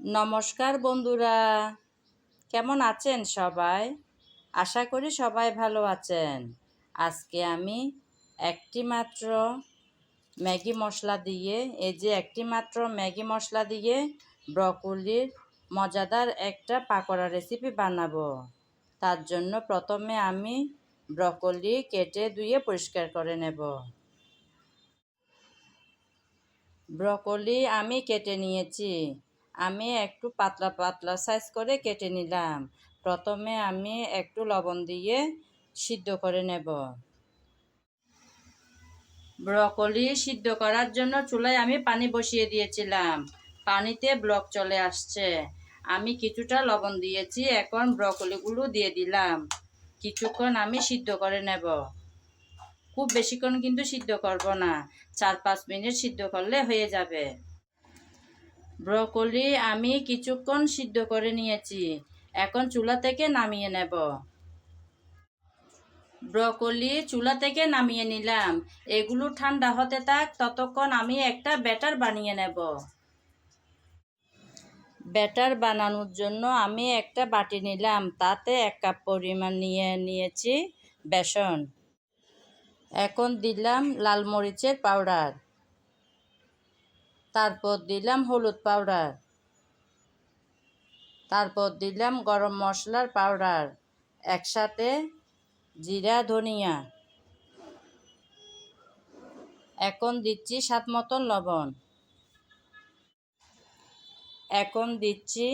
নমস্কার বন্ধুরা। কেমন আছেন সবাই? আশা করি সবাই ভালো আছেন। আজকে আমি একটি মাত্র ম্যাগি মশলা দিয়ে, এই যে একটি মাত্র ম্যাগি মশলা দিয়ে ব্রকলির মজাদার একটা পাকোড়া রেসিপি বানাবো। তার জন্য প্রথমে আমি ব্রকলি কেটে ধুয়ে পরিষ্কার করে নেব। ব্রকলি আমি কেটে নিয়েছি। আমি একটু পাতলা পাতলা সাইজ করে কেটে নিলাম। প্রথমে আমি একটু লবণ দিয়ে সিদ্ধ করে নেব। ব্রকলি সিদ্ধ করার জন্য চুলায় আমি পানি বসিয়ে দিয়েছিলাম। পানিতে ব্লক চলে আসছে। আমি কিছুটা লবণ দিয়েছি, এখন ব্রকলিগুলো দিয়ে দিলাম। কিছুক্ষণ আমি সিদ্ধ করে নেব। খুব বেশিক্ষণ কিন্তু সিদ্ধ করব না। চার পাঁচ মিনিট সিদ্ধ করলে হয়ে যাবে। ব্রকলি আমি কিছুক্ষণ সিদ্ধ করে নিয়েছি। এখন চুলা থেকে নামিয়ে নেব। ব্রকলি চুলা থেকে নামিয়ে নিলাম। এগুলো ঠান্ডা হতে থাক, ততক্ষণ আমি একটা ব্যাটার বানিয়ে নেব। ব্যাটার বানানোর জন্য আমি একটা বাটি নিলাম। তাতে এক কাপ পরিমাণ নিয়ে নিয়েছি বেসন। এখন দিলাম লাল মরিচের পাউডার। তারপর দিলাম হলুদ পাউডার। তারপর দিলাম গরম মশলার পাউডার, একসাথে জিরা, ধনিয়া। এখন দিচ্ছি স্বাদ মতন লবণ। এখন দিচ্ছি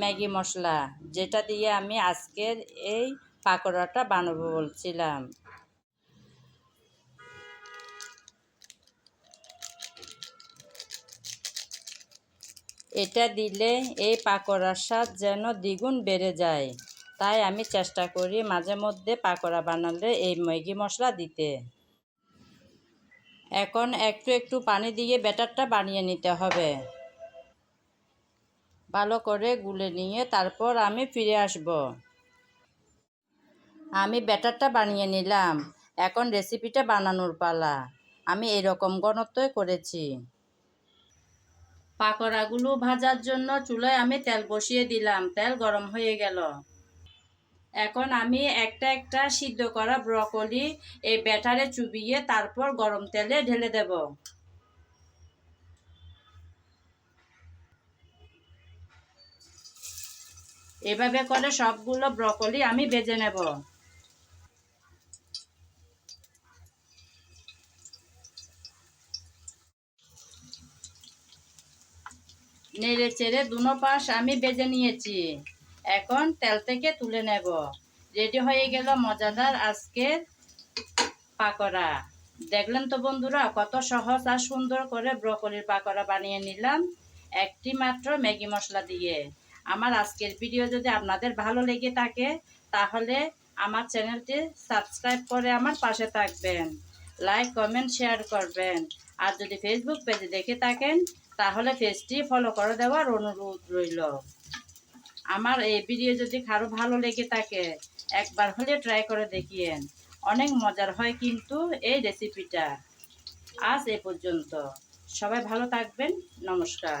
ম্যাগি মশলা, যেটা দিয়ে আমি আজকের এই পাকোড়াটা বানাবো বলছিলাম। এটা দিলে এই পাকোড়ার স্বাদ যেন দ্বিগুণ বেড়ে যায়। তাই আমি চেষ্টা করি মাঝে মধ্যে পাকোড়া বানালে এই ম্যাগি মশলা দিতে। এখন একটু একটু পানি দিয়ে ব্যাটারটা বানিয়ে নিতে হবে। ভালো করে গুলে নিয়ে তারপর আমি ফিরে আসব। আমি ব্যাটারটা বানিয়ে নিলাম। এখন রেসিপিটা বানানোর পালা। আমি এরকম ঘনত্বই করেছি। পাকোড়াগুলো ভাজার জন্য চুলায় আমি তেল বসিয়ে দিলাম। তেল গরম হয়ে গেল। এখন আমি একটা একটা সিদ্ধ করা ব্রকলি এই ব্যাটারে চুবিয়ে তারপর গরম তেলে ঢেলে দেব। এভাবে করে সবগুলো ব্রকলি আমি বেজে নেব। নেড়ে চেড়ে দুনো পাশ আমি বেজে নিয়েছি। এখন তেল থেকে তুলে নেব। রেডি হয়ে গেল মজাদার আজকের পাকোড়া। দেখলেন তো বন্ধুরা, কত সহজ আর সুন্দর করে ব্রকলির পাকোড়া বানিয়ে নিলাম। একটি মাত্র ম্যাগি মশলা দিয়ে। আমার আজকের ভিডিও যদি আপনাদের ভালো লেগে থাকে, তাহলে আমার চ্যানেলটি সাবস্ক্রাইব করে আমার পাশে থাকবেন। লাইক, কমেন্ট, শেয়ার করবেন। আর যদি ফেসবুক পেজে দেখে থাকেন তাহলে পেজটি ফলো করে দেওয়ার অনুরোধ রইল। আমার এই ভিডিও যদি কারও ভালো লেগে থাকে, একবার হলে ট্রাই করে দেখিয়েন। অনেক মজার হয় কিন্তু এই রেসিপিটা আজ এ পর্যন্ত। সবাই ভালো থাকবেন। নমস্কার।